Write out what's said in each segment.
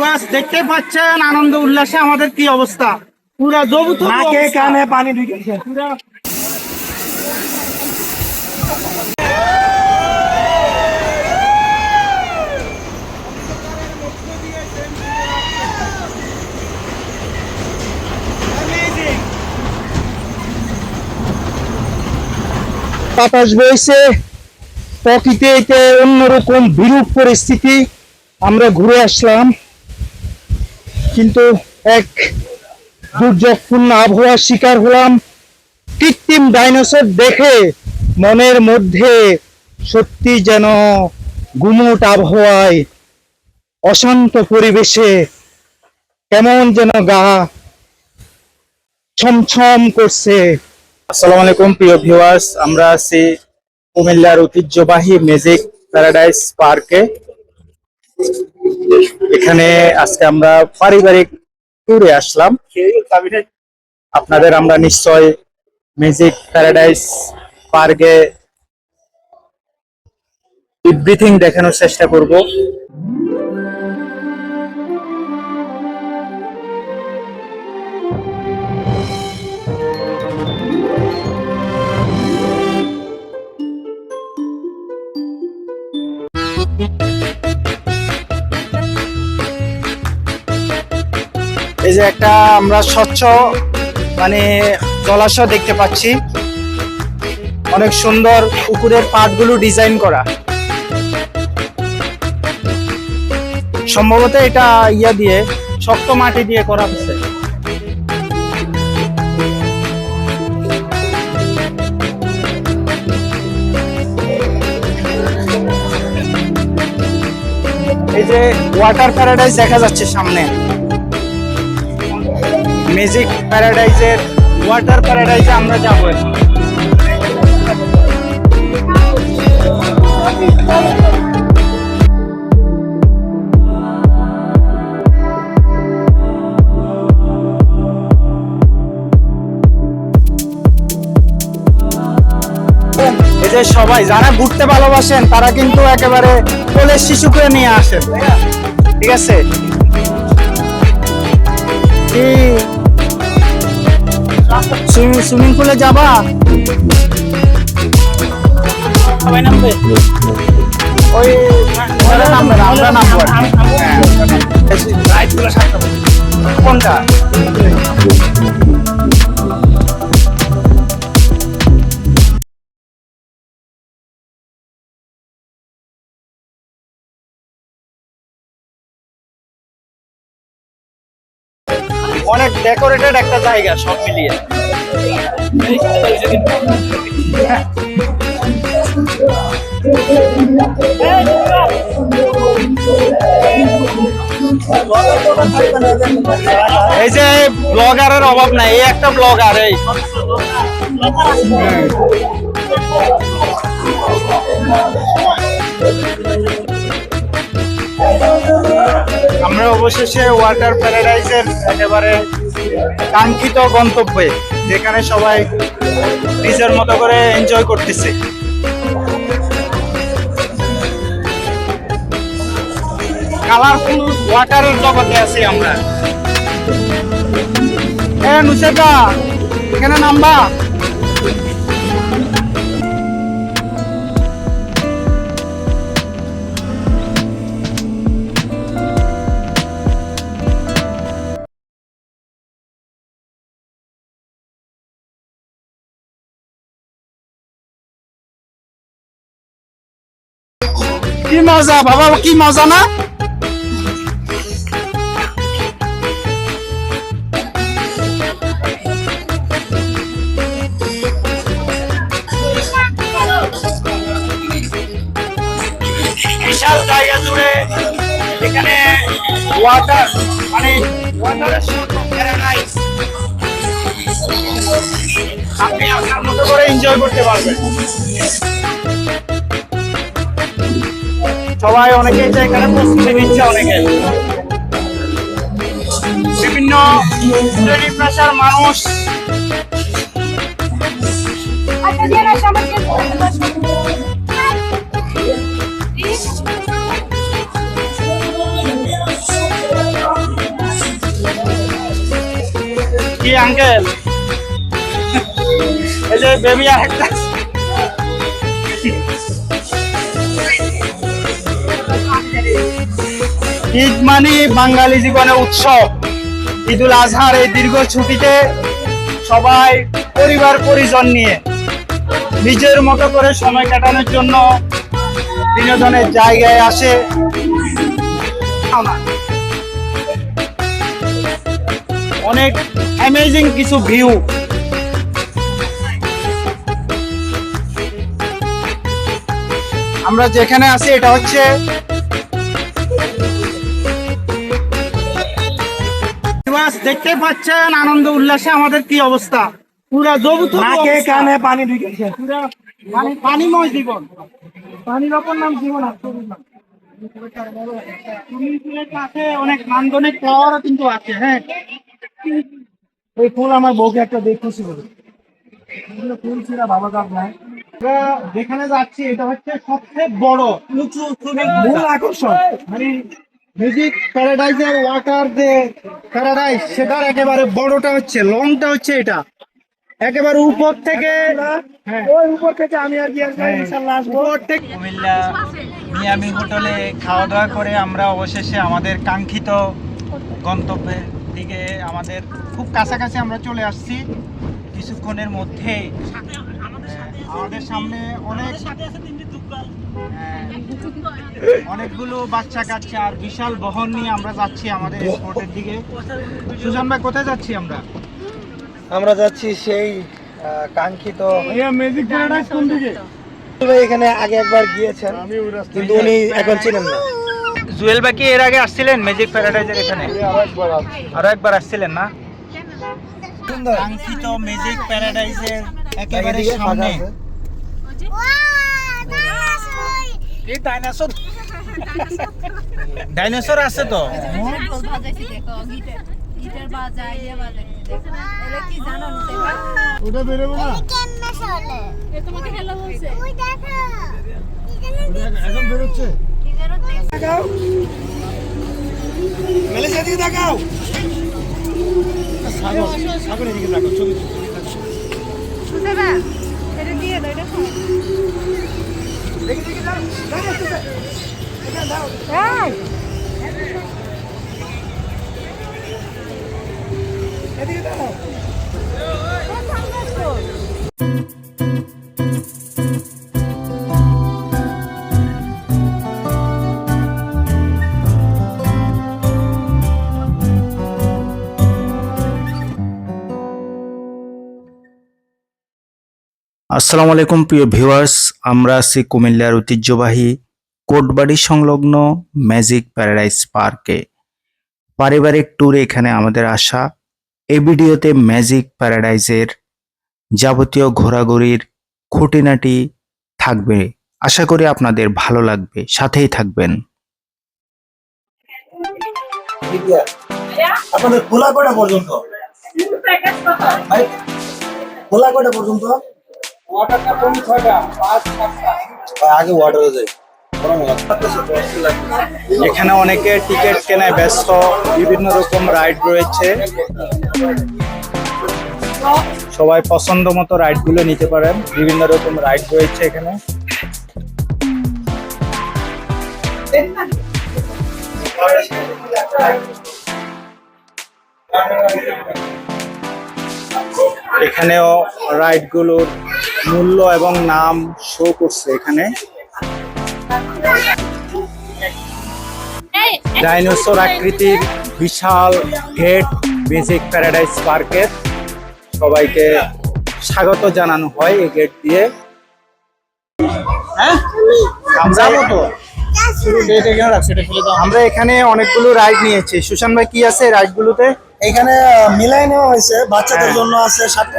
Viewers দেখতে পাচ্ছেন আনন্দ উল্লাসে আমাদের কি অবস্থা? পুরা জবুত নাকে কানে পানি ঢুকেছে। বাতাস বইছে প্রকৃতিতে অন্যরকম বিরূপ পরিস্থিতি। আমরা ঘুরে আসলাম। কিন্তু এক দুর্যোগপূর্ণ আবহাওয়ার শিকার হলাম। কৃত্রিম ডাইনোসর দেখে মনের মধ্যে সত্যি যেন গুমোট আবহাওয়ায় অশান্ত পরিবেশে কেমন যেন গা ছমছম করছে। আসসালামু আলাইকুম, প্রিয় ভিউয়ার্স আমরা আছি কুমিল্লার ঐতিহ্যবাহী ম্যাজিক প্যারাডাইস পার্কে। এখানে আজকে আমরা পারিবারিক ট্যুরে আসলাম। আপনাদের আমরা নিশ্চয় ম্যাজিক প্যারাডাইস পার্কে এভরিথিং দেখানোর চেষ্টা করব। যে একটা আমরা স্বচ্ছ মানে জলাশয় দেখতে পাচ্ছি। অনেক সুন্দর পুকুরের পাটগুলো ডিজাইন করা। সম্ভবত এটা ইয়া দিয়ে, শক্ত মাটি দিয়ে করা হচ্ছে এই যে ওয়াটার প্যারাডাইস দেখা যাচ্ছে সামনে। ম্যাজিক প্যারাডাইজের ওয়াটার প্যারাডাইজে আমরা যাব যে সবাই, যারা ঘুরতে ভালোবাসেন, তারা কিন্তু একেবারে কোলের শিশুকে নিয়ে আসেন? ঠিক আছে সুইমিং পুলে যাবা সবাই নামবে ওই ওরা নামবে না, আমরা নামবো আর কি। হ্যাঁ। কোনটা অনেক ডেকোরেটেড একটা জায়গা সব মিলিয়ে। এই যে ব্লগারের অভাব নাই, এই একটা ব্লগার এই। আমরা অবশেষে ওয়াটার প্যারাডাইসের একেবারে কাঙ্ক্ষিত গন্তব্যে, যেখানে সবাই নিজের মতো করে এনজয় করতেছে। কালারফুল ওয়াটারের জগতে আছি আমরা। এ নুসেদা এখানে নামবা। কি মজা, বাবা, কি মজা না? এখানে ওয়াটার মানে আপনি আপনার মতো করে এনজয় করতে পারবেন। সবাই অনেকেই যে এখানে প্রস্তুতি নিচ্ছে অনেকে। বিভিন্ন শ্রেণি পেশার মানুষ। কি আঙ্কেল এই যে বেবি আর একটা ঈদ মানে বাঙালি জীবনে উৎসব। ঈদুল আজহার এই দীর্ঘ ছুটিতে সবাই পরিবার, পরিজন নিয়ে নিজের মতো করে সময় কাটানোর জন্য বিনোদনের জায়গায় আসে। অনেক অ্যামেজিং কিছু ভিউ আমরা যেখানে আছি, এটা হচ্ছে বাস দেখতে পাচ্ছেন আনন্দ উল্লাসে আমাদের কি অবস্থা? পুরা জবুত নাকে কানে পানি ঢুকেছে পুরা মানে পানিময় জীবন। পানির অপর নাম জীবন আর সুইমিং পুলের কাছে অনেক নান্দনিক টাওয়ারও কিন্তু আছে হ্যাঁ। ওই ফুল আমার বউকে একটা দেখ খুশি ফুল ছিল বাবা কাপ নাই যেখানে যাচ্ছি এটা হচ্ছে সবচেয়ে বড় উঁচু সুইমিং মূল আকর্ষণ। মানে মিউজিক প্যারাডাইজের ওয়াটার যে প্যারাডাইজ সেটার একেবারে বড়টা হচ্ছে লংটা হচ্ছে এটা। একেবারে উপর থেকে হ্যাঁ। ওই উপর থেকে আমি আর কি হ্যাঁ। উপর থেকে কুমিল্লা মিয়ামি হোটেলে খাওয়া দাওয়া করে আমরা অবশেষে আমাদের কাঙ্ক্ষিত গন্তব্যের দিকে আমাদের খুব কাছাকাছি আমরা চলে আসছি। কিছুক্ষণের মধ্যে আমাদের সামনে অনেক হ্যাঁ, অনেকগুলো বাচ্চা কাচ্চা আর বিশাল বহন নিয়ে আমরা যাচ্ছি আমাদের স্পটের দিকে। সুজন ভাই কোথায় যাচ্ছি আমরা? আমরা যাচ্ছি সেই কাঙ্ক্ষিত ম্যাজিক প্যারাডাইজ কোন দিকে? ভাই এখানে আগে একবার গিয়েছেন কিন্তু উনি এখন চিনেন না। জুয়েল বাকি এর আগে আসছিলেন ম্যাজিক প্যারাডাইজের এখানে? আরও একবার আসছিলেন না? কাঙ্ক্ষিত ম্যাজিক প্যারাডাইজের একেবারে সামনে। ডাইনোসর ডাইনোসর আছে তো? ঢোল বাজাইছি দেখো গিটার গিটার বাজায় ইয়ে বাজাইছি দেখো এলে কি জানো না ওটা বেরোবে না? তোমাকে হ্যালো বলছে এখন বেরোচ্ছে। কি যেন দেখছি তাকাও মেলে সেদিকে তাকাও সাগর সাগর এদিকে দেখো ছবি এটা দিয়ে দাও এটা এদিকে দাও। আসসালামু আলাইকুম প্রিয় ভিউয়ার্স আমরা আছি কুমিল্লার ঐতিহ্যবাহী কোটবাড়ি সংলগ্ন ম্যাজিক প্যারাডাইস পার্কে। পারিবারিক ট্যুরে এখানে আমাদের আসা এই ভিডিওতে ম্যাজিক প্যারাডাইজের যাবতীয় ঘোরাঘুরির খুঁটিনাটি থাকবে। আশা করি আপনাদের ভালো লাগবে সাথেই থাকবেন। আপনাদের খোলা কটা পর্যন্ত? খোলা কটা পর্যন্ত? আগে এখানে অনেকে টিকিট কেনায় ব্যস্ত, বিভিন্ন রকম রাইড রয়েছে। সবাই পছন্দ মতো রাইডগুলো নিতে পারেন। বিভিন্ন রকম রাইড রয়েছে এখানে। এখানেও রাইডগুলোর মূল্য এবং নাম শো করছে এখানে। ডাইনোসর আকৃতির বিশাল গেট বেসিক প্যারাডাইস পার্কের সবাইকে স্বাগত জানানো হয় এই গেট দিয়ে। হ্যাঁ? আমরা আমরা এখানে অনেকগুলো রাইড নিয়েছি। সুশান ভাই কি আছে রাইড গুলোতে? এখানে মিলাই নেওয়া হয়েছে। বাচ্চাদের হ্যাঁ। জন্য আছে সাতটা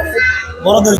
বড়দের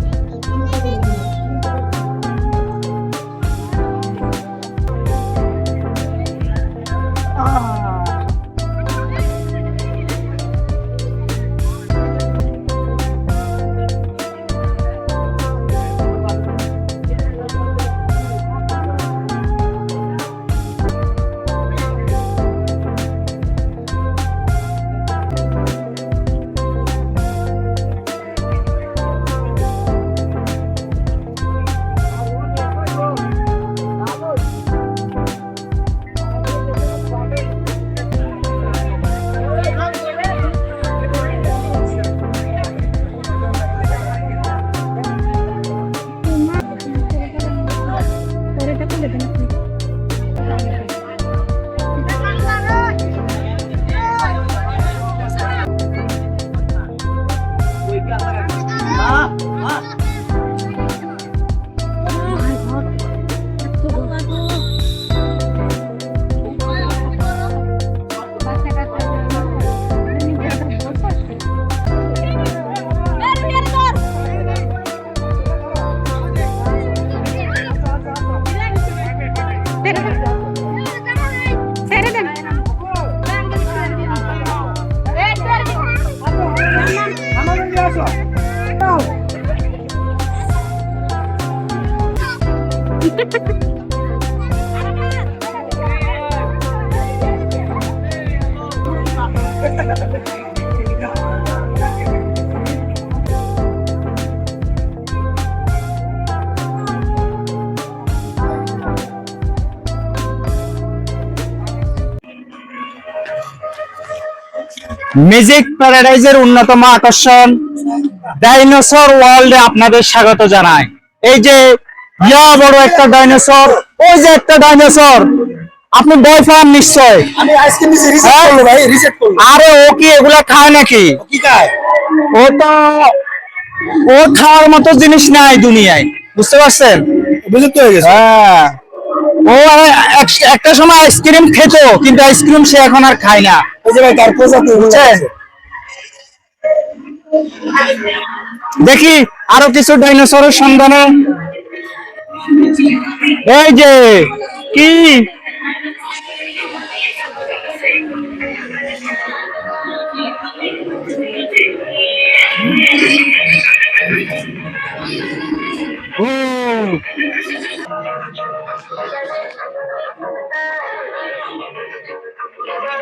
ম্যাজিক প্যারাডাইজের অন্যতম আকর্ষণ ডাইনোসর ওয়ার্ল্ডে আপনাদের স্বাগত জানাই। এই যে ইয়া বড় একটা ডাইনোসর ওই যে একটা ডাইনোসর আপনি ভয় পান নিশ্চয়। হ্যাঁ? আরে ও কি এগুলা খায় নাকি? ও তো ও খাওয়ার মতো জিনিস নাই দুনিয়ায়। বুঝতে পারছেন? বিলুপ্ত হয়ে গেছে। হ্যাঁ। ও এক- একটা সময় আইসক্রিম খেত কিন্তু আইসক্রিম সে এখন আর খায় না। ওই যে ভাই তার প্রজাতি বুঝছেন দেখি আরও কিছু ডাইনোসরের সন্ধানে। এই যে কি? ও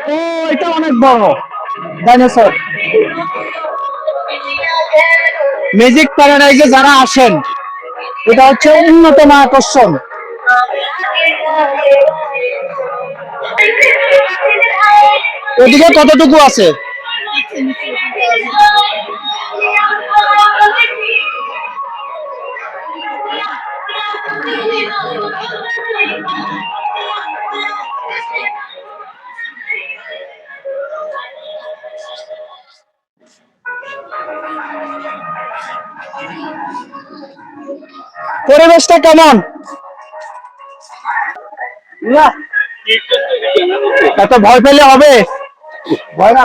ও, এটা অনেক বড়। ডাইনোসর ম্যাজিক প্যারাডাইজে যারা আসেন, এটা হচ্ছে অন্যতম আকর্ষণ। ওদিকে কতটুকু আছে? পরিবেশটা কেমন? এত ভয় পেলে হবে? ভয় না।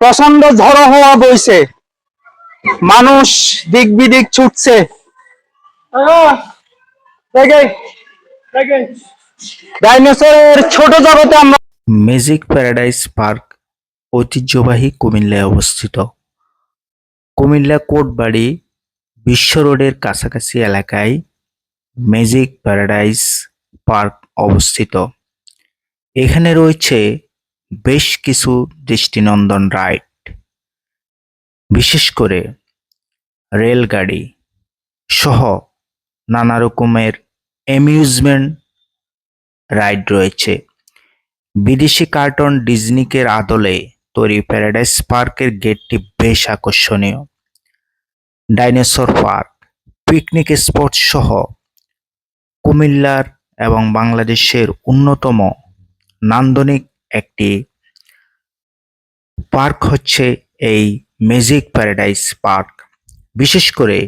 প্রচণ্ড ঝড়ো হওয়া বইছে। মানুষ দিক বিদিক ছুটছে দেখে দেখে ডাইনোসরের ছোট জগতে আমরা ম্যাজিক প্যারাডাইস পার্ক ঐতিহ্যবাহী কুমিল্লায় অবস্থিত। কুমিল্লা কোটবাড়ি বিশ্ব রোডের কাছাকাছি এলাকায় ম্যাজিক প্যারাডাইস পার্ক অবস্থিত। এখানে রয়েছে বেশ কিছু দৃষ্টিনন্দন রাইড। বিশেষ করে রেলগাড়ি সহ নানা রকমের অ্যামিউজমেন্ট রাইড রয়েছে। বিদেশি কার্টুন ডিজনিকের আদলে তৈরি প্যারাডাইস পার্কের গেটটি বেশ আকর্ষণীয়। ডাইনোসর পার্ক, পিকনিক স্পট সহ কুমিল্লার এবং বাংলাদেশের অন্যতম নান্দনিক একটি পার্ক হচ্ছে এই ম্যাজিক প্যারাডাইস পার্ক। বিশেষ করে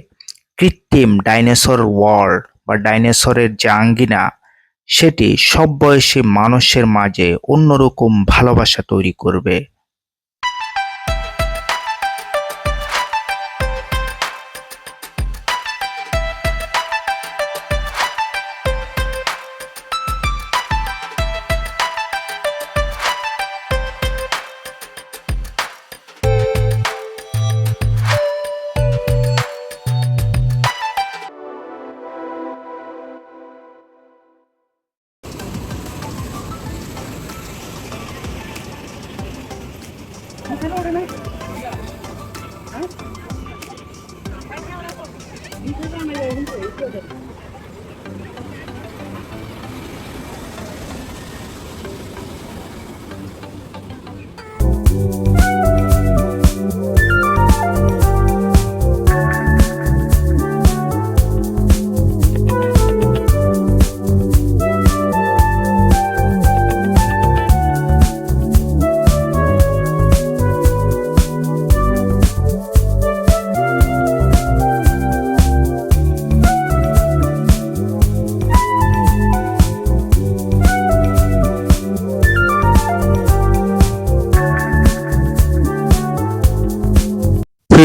কৃত্রিম ডাইনোসর ওয়ার্ল্ড বা ডাইনোসরের যে আঙ্গিনা সেটি সব বয়সী মানুষের মাঝে অন্যরকম ভালোবাসা তৈরি করবে। 你看到了没啊？你看上没有我们走一的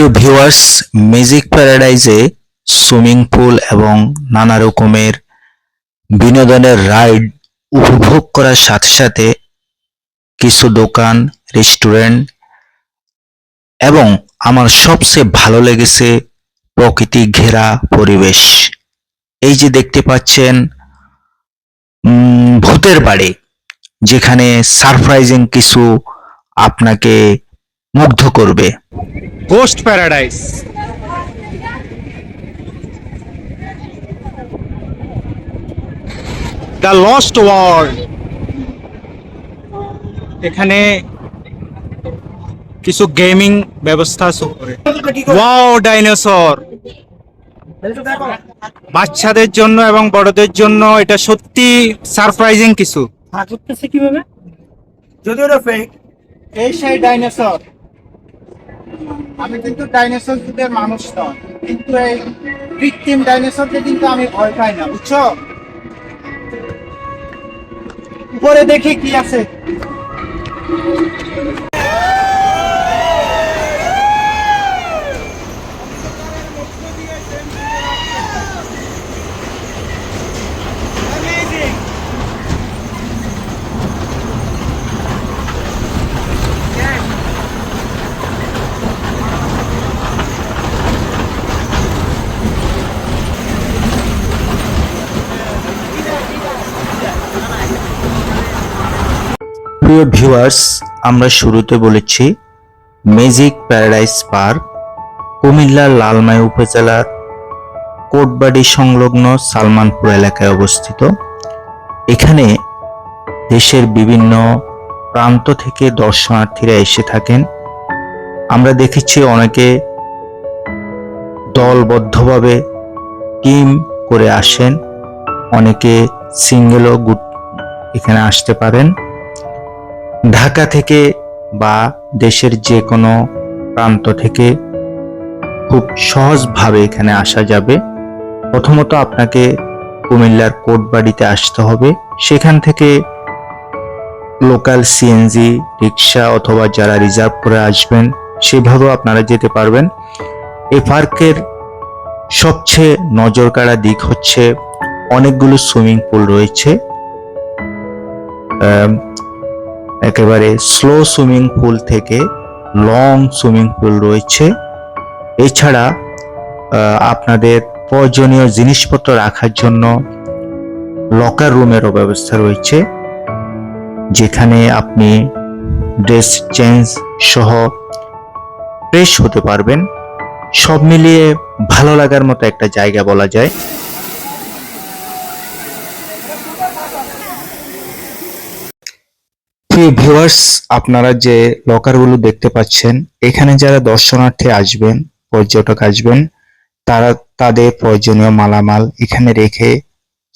প্রিয় ভিউয়ার্স ম্যাজিক প্যারাডাইজে সুইমিং পুল এবং নানা রকমের বিনোদনের রাইড উপভোগ করার সাথে সাথে কিছু দোকান রেস্টুরেন্ট এবং আমার সবচেয়ে ভালো লেগেছে প্রকৃতি ঘেরা পরিবেশ। এই যে দেখতে পাচ্ছেন ভূতের বাড়ি, যেখানে সারপ্রাইজিং কিছু আপনাকে মুগ্ধ করবে। Ghost paradise the lost world এখানে কিছু গেমিং ব্যবস্থা ওয়াও ডাইনোসর বাচ্চাদের জন্য এবং বড়দের জন্য এটা সত্যি সারপ্রাইজিং কিছু। কীভাবে? যদি ওটা ফেক এই সেই ডাইনোসর আমি কিন্তু ডাইনোসর যুগের মানুষ নয়। কিন্তু এই কৃত্রিম ডাইনোসরকে কিন্তু আমি ভয় পাই না, বুঝছ? উপরে দেখি কি আছে। প্রিয় ভিউয়ার্স, আমরা শুরুতে বলেছি ম্যাজিক প্যারাডাইস পার্ক কুমিল্লার লালমাই উপজেলার কোটবাড়ি সংলগ্ন সালমানপুর এলাকায় অবস্থিত। এখানে দেশের বিভিন্ন প্রান্ত থেকে দর্শনার্থীরা এসে থাকেন। আমরা দেখেছি অনেকে দলবদ্ধভাবে টিম করে আসেন, অনেকে সিঙ্গেলও এখানে আসতে পারেন। ঢাকা থেকে বা দেশের যে কোনো প্রান্ত থেকে খুব সহজভাবে এখানে আসা যাবে। প্রথমত আপনাকে কুমিল্লার কোটবাড়িতে আসতে হবে। সেখান থেকে লোকাল সিএনজি রিক্সা অথবা যারা রিজার্ভ করে আসবেন, সেভাবেও আপনারা যেতে পারবেন। এই পার্কের সবচেয়ে নজর কাড়া দিক হচ্ছে অনেকগুলো সুইমিং পুল রয়েছে। একেবারে স্লো সুইমিং পুল থেকে লং সুইমিং পুল রয়েছে। এছাড়া আপনাদের প্রয়োজনীয় জিনিসপত্র রাখার জন্য লকার রুমেরও ব্যবস্থা রয়েছে, যেখানে আপনি ড্রেস চেঞ্জ সহ ফ্রেশ হতে পারবেন। সব মিলিয়ে ভালো লাগার মতো একটা জায়গা বলা যায়। প্রিয় ভিউয়ার্স আপনারা যে লকারগুলো দেখতে পাচ্ছেন এখানে যারা দর্শনার্থী আসবেন পর্যটক আসবেন তারা তাদের প্রয়োজনীয় মালামাল এখানে রেখে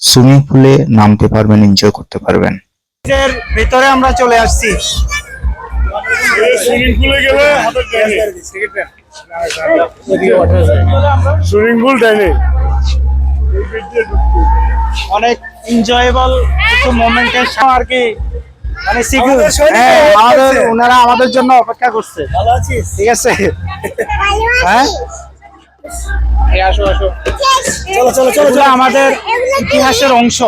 সুইমিং পুলে নামতে পারবেন এনজয় করতে পারবেন। এর ভিতরে আমরা চলে আসছি। সুইমিং পুলে গেলে সুইমিং পুল ডাইনে। অনেক এনজয়েবল কিছু মোমেন্টের আর কি মানে সিকিউর হ্যাঁ আমাদের ওনারা আমাদের জন্য অপেক্ষা করছে। ভালো আছিস? ঠিক আছে। হ্যাঁ? চলো চলো চলো। আমাদের ইতিহাসের অংশ।